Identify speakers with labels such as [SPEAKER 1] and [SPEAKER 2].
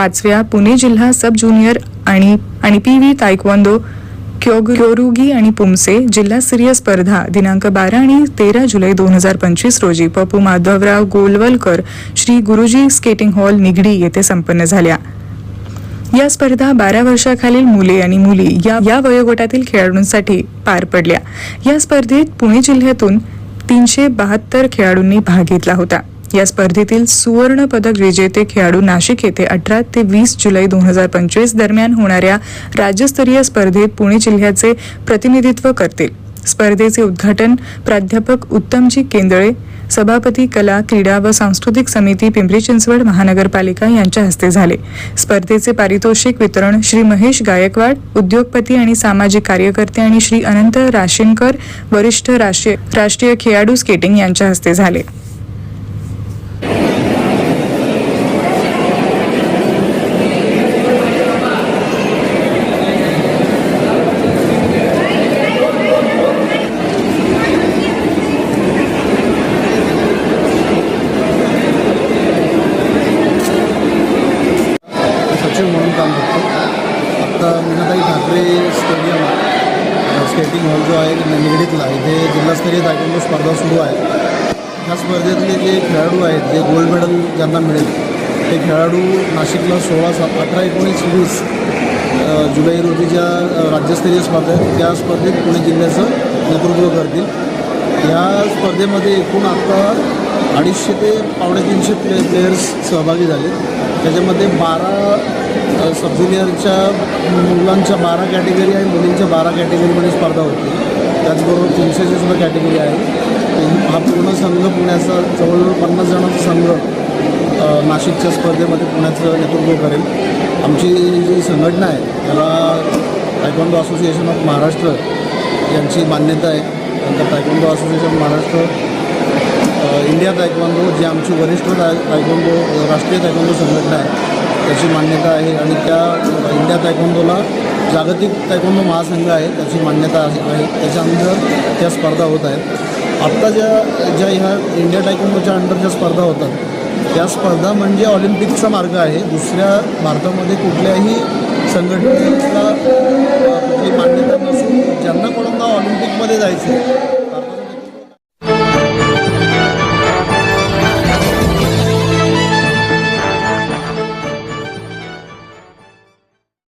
[SPEAKER 1] पाचव्या पुणे जिल्हा सब ज्युनियर आणि आणि पी व्ही तायक्वांदो क्योग- क्योरुगी आणि पुमसे जिल्हास्तरीय स्पर्धा दिनांक बारा आणि तेरा जुलै दोन हजार पंचवीस रोजी पप्पू माधवराव गोलवलकर श्री गुरुजी स्केटिंग हॉल निगडी येथे संपन्न झाल्या. या स्पर्धा बारा वर्षाखालील मुले आणि मुली या या वयोगटातील खेळाडूंसाठी पार पडल्या. या स्पर्धेत पुणे जिल्ह्यातून तीनशे बहात्तर खेळाडूंनी भाग घेतला होता. या स्पर्धेतील सुवर्ण पदक विजेते खेळाडू नाशिक येथे अठरा ते वीस जुलै दोन हजार पंचवीस दरम्यान होणाऱ्या राज्यस्तरीय स्पर्धेत पुणे जिल्ह्याचे प्रतिनिधित्व करतील. स्पर्धेचे उद्घाटन प्राध्यापक उत्तमजी केंदळे सभापती कला क्रीडा व सांस्कृतिक समिती पिंपरी चिंचवड महानगरपालिका यांच्या हस्ते झाले. स्पर्धेचे पारितोषिक वितरण श्री महेश गायकवाड उद्योगपती आणि सामाजिक कार्यकर्ते आणि श्री अनंत राशीनकर वरिष्ठ राष्ट्रीय राष्ट्रीय खेळाडू स्केटिंग यांच्या हस्ते झाले.
[SPEAKER 2] ठाकरे स्टेडियम स्केटिंग हॉल जो आहे निगडीतला इथे जिल्हास्तरीय तायक्वांडो स्पर्धा सुरू आहे. ह्या स्पर्धेतले जे खेळाडू आहेत जे गोल्ड मेडल ज्यांना मिळेल ते खेळाडू नाशिकला सोळा सात अठरा एकोणीस वीस जुलै रोजी ज्या राज्यस्तरीय स्पर्धा आहेत त्या स्पर्धेत पुणे जिल्ह्याचं नेतृत्व करतील. या स्पर्धेमध्ये एकूण आत्ता अडीचशे ते पावणे तीनशे प्ले प्लेयर्स सहभागी झाले. त्याच्यामध्ये बारा सब ज्युनियरच्या मुलांच्या बारा कॅटेगरी आहे मुलींच्या बारा कॅटेगरीमध्ये स्पर्धा होती. त्याचबरोबर तीनशेची सुद्धा कॅटेगरी आहे. हा पूर्ण संघ पुण्याचा जवळजवळ पन्नास जणांचा संघ नाशिकच्या स्पर्धेमध्ये पुण्याचं नेतृत्व करेल. आमची जी संघटना आहे त्याला टायकॉन्डो असोसिएशन ऑफ महाराष्ट्र यांची मान्यता आहे. नंतर taekwondo association Maharashtra India taekwondo जी आमची वरिष्ठ ताय तायक्वांदो राष्ट्रीय तायक्वांदो संघटना आहे त्याची मान्यता आहे आणि त्या इंडिया तायक्वांदोला जागतिक तायक्वांदो महासंघ आहे त्याची मान्यता आहे आहे. त्याच्या अंदर त्या स्पर्धा होत आहेत आत्ता ज्या ज्या ह्या इंडिया टायक्वांदोच्या अंडर ज्या स्पर्धा होतात त्या स्पर्धा म्हणजे ऑलिम्पिकचा मार्ग आहे दुसऱ्या भारतामध्ये कुठल्याही संघटनेला कुठली मान्यता नसून ज्यांना कोणाला ऑलिम्पिकमध्ये जायचं आहे